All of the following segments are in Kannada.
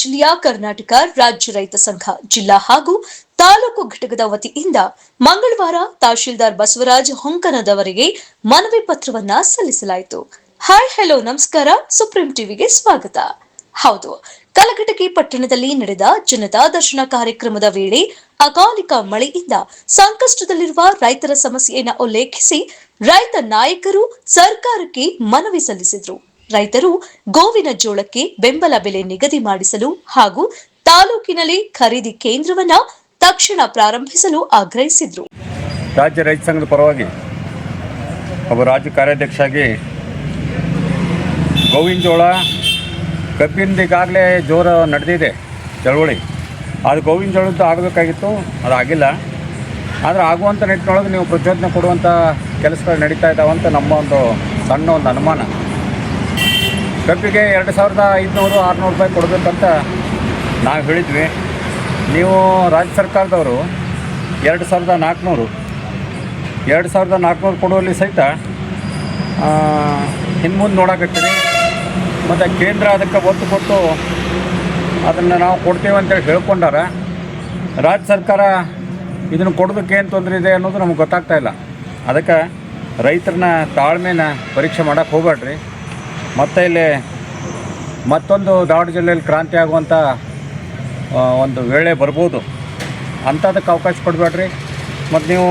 ಜಿಲ್ಲೆಯ ಕರ್ನಾಟಕ ರಾಜ್ಯ ರೈತ ಸಂಘ, ಜಿಲ್ಲಾ ಹಾಗೂ ತಾಲೂಕು ಘಟಕದ ವತಿಯಿಂದ ಮಂಗಳವಾರ ತಹಶೀಲ್ದಾರ್ ಬಸವರಾಜ್ ಹೊಂಕನದವರಿಗೆ ಮನವಿ ಪತ್ರವನ್ನ ಸಲ್ಲಿಸಲಾಯಿತು. ಹಾಯ್, ಹೆಲೋ, ನಮಸ್ಕಾರ. ಸುಪ್ರೀಂ ಟಿವಿಗೆ ಸ್ವಾಗತ. ಹೌದು, ಕಲಘಟಕಿ ಪಟ್ಟಣದಲ್ಲಿ ನಡೆದ ಜನತಾ ದರ್ಶನ ಕಾರ್ಯಕ್ರಮದ ವೇಳೆ ಅಕಾಲಿಕ ಮಳೆಯಿಂದ ಸಂಕಷ್ಟದಲ್ಲಿರುವ ರೈತರ ಸಮಸ್ಯೆಯನ್ನು ಉಲ್ಲೇಖಿಸಿ ರೈತ ನಾಯಕರು ಸರ್ಕಾರಕ್ಕೆ ಮನವಿ ಸಲ್ಲಿಸಿದ್ರು. ರೈತರು ಗೋವಿನ ಜೋಳಕ್ಕೆ ಬೆಂಬಲ ಬೆಲೆ ನಿಗದಿ ಮಾಡಿಸಲು ಹಾಗೂ ತಾಲೂಕಿನಲ್ಲಿ ಖರೀದಿ ಕೇಂದ್ರವನ್ನ ತಕ್ಷಣ ಪ್ರಾರಂಭಿಸಲು ಆಗ್ರಹಿಸಿದ್ರು. ರಾಜ್ಯ ರೈತ ಸಂಘದ ಪರವಾಗಿ ಒಬ್ಬ ರಾಜ್ಯ ಕಾರ್ಯಾಧ್ಯಕ್ಷರಾಗಿ ಗೋವಿನ ಜೋಳ ಕಬ್ಬಿಂದ ಈಗಾಗಲೇ ಜೋರ ನಡೆದಿದೆ ಚಳವಳಿ. ಅದು ಗೋವಿನ ಜೋಳದ್ದು ಆಗಬೇಕಾಗಿತ್ತು, ಅದು ಆಗಿಲ್ಲ. ಆದರೆ ಆಗುವಂಥ ನಿಟ್ಟಿನೊಳಗೆ ನೀವು ಪ್ರಚೋದನೆ ಕೊಡುವಂಥ ಕೆಲಸಗಳು ನಡೀತಾ ಇದ್ದಾವಂತ ನಮ್ಮ ಒಂದು ಸಣ್ಣ ಒಂದು ಅನುಮಾನ. ಕಬ್ಬಿಗೆ ಎರಡು ಸಾವಿರದ ಐದುನೂರು, ಆರುನೂರು ರೂಪಾಯಿ ಕೊಡಬೇಕಂತ ನಾವು ಹೇಳಿದ್ವಿ. ನೀವು ರಾಜ್ಯ ಸರ್ಕಾರದವರು ಎರಡು ಸಾವಿರದ ನಾಲ್ಕುನೂರು, ಎರಡು ಸಾವಿರದ ನಾಲ್ಕುನೂರು ಕೊಡುವಲ್ಲಿ ಸಹಿತ ಹಿಂದೆ ನೋಡಕತ್ತೀರಿ. ಮತ್ತು ಕೇಂದ್ರ ಅದಕ್ಕೆ ಒತ್ತು ಕೊಟ್ಟು ಅದನ್ನು ನಾವು ಕೊಡ್ತೀವಿ ಅಂತೇಳಿ ಹೇಳ್ಕೊಂಡಾರ, ರಾಜ್ಯ ಸರ್ಕಾರ ಇದನ್ನು ಕೊಡೋದಕ್ಕೆ ಏನು ತೊಂದರೆ ಇದೆ ಅನ್ನೋದು ನಮ್ಗೆ ಗೊತ್ತಾಗ್ತಾ ಇಲ್ಲ. ಅದಕ್ಕೆ ರೈತರನ್ನ ತಾಳ್ಮೆನ ಪರೀಕ್ಷೆ ಮಾಡೋಕ್ಕೆ ಹೋಗ್ಬೇಡ್ರಿ ಮತ್ತು ಇಲ್ಲಿ ಮತ್ತೊಂದು ದಾವಣ ಜಿಲ್ಲೆಯಲ್ಲಿ ಕ್ರಾಂತಿ ಆಗುವಂಥ ಒಂದು ವೇಳೆ ಬರ್ಬೋದು. ಅಂಥದಕ್ಕೆ ಅವಕಾಶ ಕೊಡಬೇಡ್ರಿ. ಮತ್ತು ನೀವು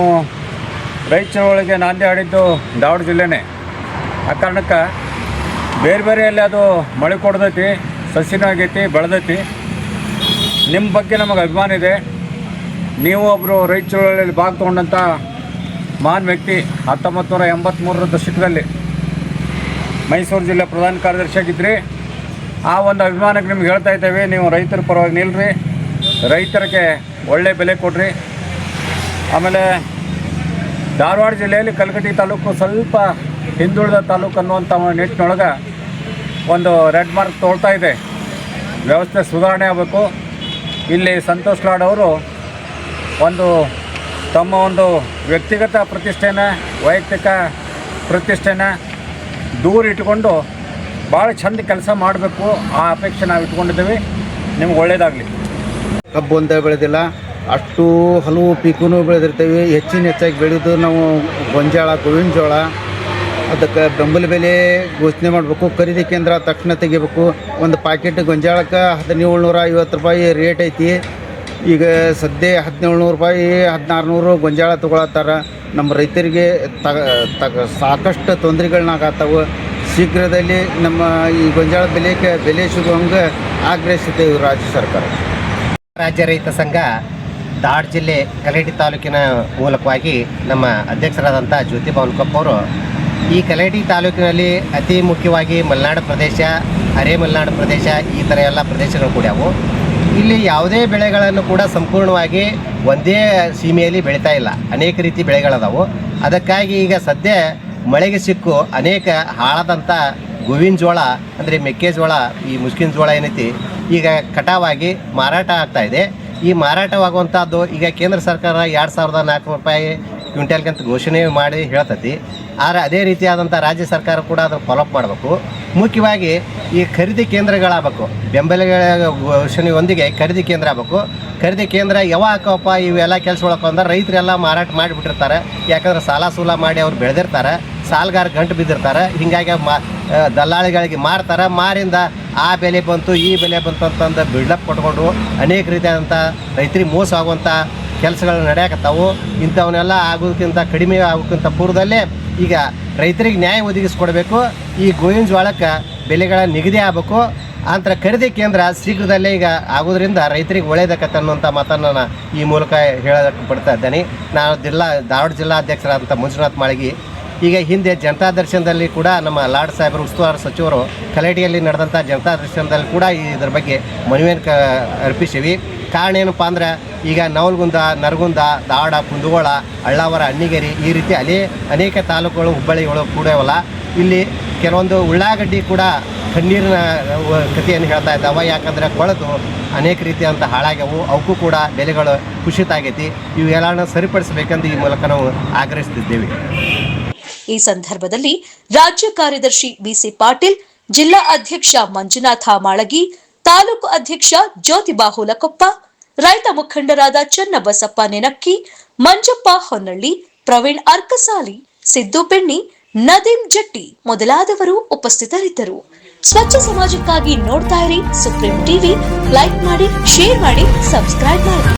ರೈತ ಚಳವಳಿಗೆ ನಾಂದಿ ಆಡಿದ್ದು ದಾವಣ ಜಿಲ್ಲೆನೇ. ಆ ಕಾರಣಕ್ಕೆ ಬೇರೆ ಬೇರೆಯಲ್ಲಿ ಅದು ಮಳೆ ಕೊಡ್ದೈತಿ, ಸಸಿನೂ ಆಗೈತಿ, ಬೆಳೆದೈತಿ. ನಿಮ್ಮ ಬಗ್ಗೆ ನಮಗೆ ಅಭಿಮಾನ ಇದೆ. ನೀವು ಒಬ್ಬರು ಚಳವಳಿಯಲ್ಲಿ ಭಾಗ ತೊಗೊಂಡಂಥ ಮಹಾನ್ ವ್ಯಕ್ತಿ ಹತ್ತೊಂಬತ್ತು ನೂರ ಎಂಬತ್ತ್ಮೂರರ ದಶಕದಲ್ಲಿ ಮೈಸೂರು ಜಿಲ್ಲೆ ಪ್ರಧಾನ ಕಾರ್ಯದರ್ಶಿಯಾಗಿದ್ರಿ. ಆ ಒಂದು ಅಭಿಮಾನಕ್ಕೆ ನಿಮ್ಗೆ ಹೇಳ್ತಾ ಇದ್ದೇವೆ, ನೀವು ರೈತರ ಪರವಾಗಿ ನಿಲ್ರಿ. ರೈತರಿಗೆ ಒಳ್ಳೆ ಬೆಲೆ ಕೊಡ್ರಿ. ಆಮೇಲೆ ಧಾರವಾಡ ಜಿಲ್ಲೆಯಲ್ಲಿ ಕಲಕಟ್ಟಿ ತಾಲೂಕು ಸ್ವಲ್ಪ ಹಿಂದುಳಿದ ತಾಲೂಕು ಅನ್ನುವಂಥ ನಿಟ್ಟಿನೊಳಗೆ ಒಂದು ರೆಡ್ ಮಾರ್ಕ್ ತೋಳ್ತಾ ಇದೆ. ವ್ಯವಸ್ಥೆ ಸುಧಾರಣೆ ಆಗಬೇಕು. ಇಲ್ಲಿ ಸಂತೋಷ್ ಲಾಡ್ ಅವರು ಒಂದು ತಮ್ಮ ಒಂದು ವ್ಯಕ್ತಿಗತ ಪ್ರತಿಷ್ಠೆನ, ವೈಯಕ್ತಿಕ ಪ್ರತಿಷ್ಠೆನ ದೂರ ಇಟ್ಕೊಂಡು ಭಾಳ ಚಂದ ಕೆಲಸ ಮಾಡಬೇಕು. ಆ ಅಪೇಕ್ಷೆ ನಾವು ಇಟ್ಕೊಂಡಿದ್ದೇವೆ. ನಿಮ್ಗೆ ಒಳ್ಳೇದಾಗಲಿ. ಕಬ್ಬು ಅಂತ ಬೆಳೆದಿಲ್ಲ. ಅಷ್ಟು ಹಲವು ಪೀಕೂ ಬೆಳೆದಿರ್ತೇವೆ. ಹೆಚ್ಚಿನ ಹೆಚ್ಚಾಗಿ ಬೆಳೆದು ನಾವು ಗೊಂಜಾಳ, ಗೋವಿನ ಜೋಳ, ಅದಕ್ಕೆ ಬೆಂಬಲ ಬೆಲೆ ಘೋಷಣೆ ಮಾಡಬೇಕು. ಖರೀದಿ ಕೇಂದ್ರ ತಕ್ಷಣ ತೆಗಿಬೇಕು. ಒಂದು ಪ್ಯಾಕೆಟ್ ಗೊಂಜಾಳಕ್ಕೆ ಹದಿನೇಳು ನೂರ ಐವತ್ತು ರೂಪಾಯಿ ರೇಟ್ ಐತಿ. ಈಗ ಸದ್ಯ ಹದಿನೇಳು ನೂರು ರೂಪಾಯಿ ಹದಿನಾರು ನೂರು ಗೊಂಜಾಳ ತೊಗೊಳತ್ತಾರ. ನಮ್ಮ ರೈತರಿಗೆ ತಗ ತಗ, ಸಾಕಷ್ಟು ತೊಂದರೆಗಳನ್ನಾಗತ್ತವು ಶೀಘ್ರದಲ್ಲಿ ನಮ್ಮ ಈ ಗೊಂಜಾಳ ಬೆಲೆಗೆ ಬೆಲೆ ಸಿಗುವಂಗೆ ಆಗ್ರಹಿಸುತ್ತೇವೆ ರಾಜ್ಯ ಸರ್ಕಾರ. ರಾಜ್ಯ ರೈತ ಸಂಘ ದಾಡ್ ಜಿಲ್ಲೆ ಕಲೇಟಿ ತಾಲೂಕಿನ ಮೂಲಕವಾಗಿ ನಮ್ಮ ಅಧ್ಯಕ್ಷರಾದಂಥ ಜ್ಯೋತಿ ಭವನ್ಕಪ್ಪ ಅವರು ಈ ಕಲೇಟಿ ತಾಲೂಕಿನಲ್ಲಿ ಅತಿ ಮುಖ್ಯವಾಗಿ ಮಲೆನಾಡು ಪ್ರದೇಶ, ಅರೆ ಮಲೆನಾಡು ಪ್ರದೇಶ, ಈ ಥರ ಎಲ್ಲ ಪ್ರದೇಶಗಳು ಕೂಡ್ಯಾವು. ಇಲ್ಲಿ ಯಾವುದೇ ಬೆಳೆಗಳನ್ನು ಕೂಡ ಸಂಪೂರ್ಣವಾಗಿ ಒಂದೇ ಸೀಮೆಯಲ್ಲಿ ಬೆಳೀತಾ ಇಲ್ಲ. ಅನೇಕ ರೀತಿ ಬೆಳೆಗಳದಾವು. ಅದಕ್ಕಾಗಿ ಈಗ ಸದ್ಯ ಮಳೆಗೆ ಸಿಕ್ಕು ಅನೇಕ ಹಾಳಾದಂಥ ಗೋವಿನ ಜೋಳ ಅಂದರೆ ಮೆಕ್ಕೆಜೋಳ ಈ ಮುಸ್ಕಿನ ಜೋಳ ಏನೈತಿ, ಈಗ ಕಟಾವಾಗಿ ಮಾರಾಟ ಆಗ್ತಾ ಇದೆ. ಈ ಮಾರಾಟವಾಗುವಂಥದ್ದು ಈಗ ಕೇಂದ್ರ ಸರ್ಕಾರ ಎರಡು ಸಾವಿರದ ನಾಲ್ಕುನೂರು ರೂಪಾಯಿ ಕ್ವಿಂಟಲ್ಗಂತ ಘೋಷಣೆ ಮಾಡಿ ಹೇಳ್ತತಿ. ಆದರೆ ಅದೇ ರೀತಿಯಾದಂಥ ರಾಜ್ಯ ಸರ್ಕಾರ ಕೂಡ ಅದನ್ನು ಫಾಲೋಅಪ್ ಮಾಡಬೇಕು. ಮುಖ್ಯವಾಗಿ ಈ ಖರೀದಿ ಕೇಂದ್ರಗಳಾಗಬೇಕು. ಬೆಂಬಲ ಘೋಷಣೆಯೊಂದಿಗೆ ಖರೀದಿ ಕೇಂದ್ರ ಆಗಬೇಕು. ಖರೀದಿ ಕೇಂದ್ರ ಯಾವಾಗ ಹಾಕವಪ್ಪ, ಇವೆಲ್ಲ ಕೆಲಸಗಳಪ್ಪ ಅಂದ್ರೆ ರೈತರೆಲ್ಲ ಮಾರಾಟ ಮಾಡಿಬಿಟ್ಟಿರ್ತಾರೆ. ಯಾಕಂದ್ರೆ ಸಾಲ ಸೂಲ ಮಾಡಿ ಅವ್ರು ಬೆಳೆದಿರ್ತಾರೆ. ಸಾಲಗಾರ ಗಂಟು ಬಿದ್ದಿರ್ತಾರೆ. ಹೀಗಾಗಿ ಮಾ ದಲ್ಲಾಳಿಗಳಿಗೆ ಮಾರ್ತಾರೆ. ಮಾರಿಂದ ಆ ಬೆಲೆ ಬಂತು, ಈ ಬೆಲೆ ಬಂತು ಅಂತಂದು ಬಿಲ್ಡಪ್ ಕೊಟ್ಕೊಂಡು ಅನೇಕ ರೀತಿಯಾದಂಥ ರೈತರಿಗೆ ಮೋಸ ಆಗುವಂಥ ಕೆಲಸಗಳು ನಡೆಯಕತ್ತಾವು, ಇಂಥವನ್ನೆಲ್ಲ ಆಗೋದಕ್ಕಿಂತ ಕಡಿಮೆ ಆಗೋಕ್ಕಿಂತ ಪೂರ್ವದಲ್ಲೇ ಈಗ ರೈತರಿಗೆ ನ್ಯಾಯ ಒದಗಿಸ್ಕೊಡ್ಬೇಕು. ಈ ಗೋವಿನ ಜೋಳಕ್ಕೆ ಬೆಲೆಗಳ ನಿಗದಿ ಆಗಬೇಕು. ಅಂತರ ಖರೀದಿ ಕೇಂದ್ರ ಶೀಘ್ರದಲ್ಲೇ ಈಗ ಆಗೋದ್ರಿಂದ ರೈತರಿಗೆ ಒಳ್ಳೆಯದಕ್ಕತ್ತ ಅನ್ನುವಂಥ ಮಾತನ್ನು ನಾನು ಈ ಮೂಲಕ ಹೇಳೋದಕ್ಕೆ ಪಡ್ತಾ ಇದ್ದೇನೆ. ನಾನು ಜಿಲ್ಲಾ, ಧಾರವಾಡ ಜಿಲ್ಲಾಧ್ಯಕ್ಷರಾದಂಥ ಮಂಜುನಾಥ್ ಮಾಳಿಗಿ. ಈಗ ಹಿಂದೆ ಜನತಾ ದರ್ಶನದಲ್ಲಿ ಕೂಡ ನಮ್ಮ ಲಾಡ್ ಸಾಹೇಬರು, ಉಸ್ತುವಾರಿ ಸಚಿವರು ಕಲೇಟಿಯಲ್ಲಿ ನಡೆದಂಥ ಜನತಾ ದರ್ಶನದಲ್ಲಿ ಕೂಡ ಇದ್ರ ಬಗ್ಗೆ ಮನವಿಯನ್ನು ಕ, ಅರ್ಪಿಸಿವಿ. ಕಾರಣ ಏನಪ್ಪ ಅಂದ್ರೆ ಈಗ ನವಲ್ಗುಂದ, ನರಗುಂದ ದಾಡ ಕುಂದಗೋಳ, ಅಳ್ಳಾವರ, ಅಣ್ಣಿಗೇರಿ ಈ ರೀತಿ ಅಲ್ಲಿ ಅನೇಕ ತಾಲೂಕುಗಳು, ಹುಬ್ಬಳ್ಳಿಗಳು ಕೂಡವಲ್ಲ. ಇಲ್ಲಿ ಕೆಲವೊಂದು ಉಳ್ಳಾಗಡ್ಡಿ ಕೂಡ ಕಣ್ಣೀರಿನ ಕಥೆಯನ್ನು ಹೇಳ್ತಾ ಇದ್ದಾವೆ. ಯಾಕಂದರೆ ಕೊಳೆತು ಅನೇಕ ರೀತಿಯಾದಂಥ ಹಾಳಾಗ್ಯವು. ಅವಕ್ಕೂ ಕೂಡ ಬೆಲೆಗಳು ಕುಸಿತ ಆಗೈತಿ ಇವೆಲ್ಲನೂ ಸರಿಪಡಿಸಬೇಕೆಂದು ಈ ಮೂಲಕ ನಾವು ಆಗ್ರಹಿಸುತ್ತಿದ್ದೇವೆ ಈ ಸಂದರ್ಭದಲ್ಲಿ ರಾಜ್ಯ ಕಾರ್ಯದರ್ಶಿ ಬಿಸಿ ಪಾಟೀಲ್, ಜಿಲ್ಲಾ ಅಧ್ಯಕ್ಷ ಮಂಜುನಾಥ ಮಾಳಗಿ, ತಾಲೂಕು ಅಧ್ಯಕ್ಷ ಜ್ಯೋತಿ ಹುಲಕೊಪ್ಪ ರೈತ ಮುಖಂಡರಾದ ಚನ್ನಬಸಪ್ಪ ನೆನಕ್ಕಿ, ಮಂಜಪ್ಪ ಹೊನ್ನಳ್ಳಿ, ಪ್ರವೀಣ್ ಅರ್ಕಸಾಲಿ, ಸಿದ್ದು ಬೆಣ್ಣಿ, ನದೀಂ ಜಟ್ಟಿ ಮೊದಲಾದವರು ಉಪಸ್ಥಿತರಿದ್ದರು. ಸ್ವಚ್ಛ ಸಮಾಜಕ್ಕಾಗಿ ನೋಡ್ತಾ ಇರಿ ಸುಪ್ರೀಂ ಟಿವಿ. ಲೈಕ್ ಮಾಡಿ, ಶೇರ್ ಮಾಡಿ, ಸಬ್ಸ್ಕ್ರೈಬ್ ಮಾಡಿ.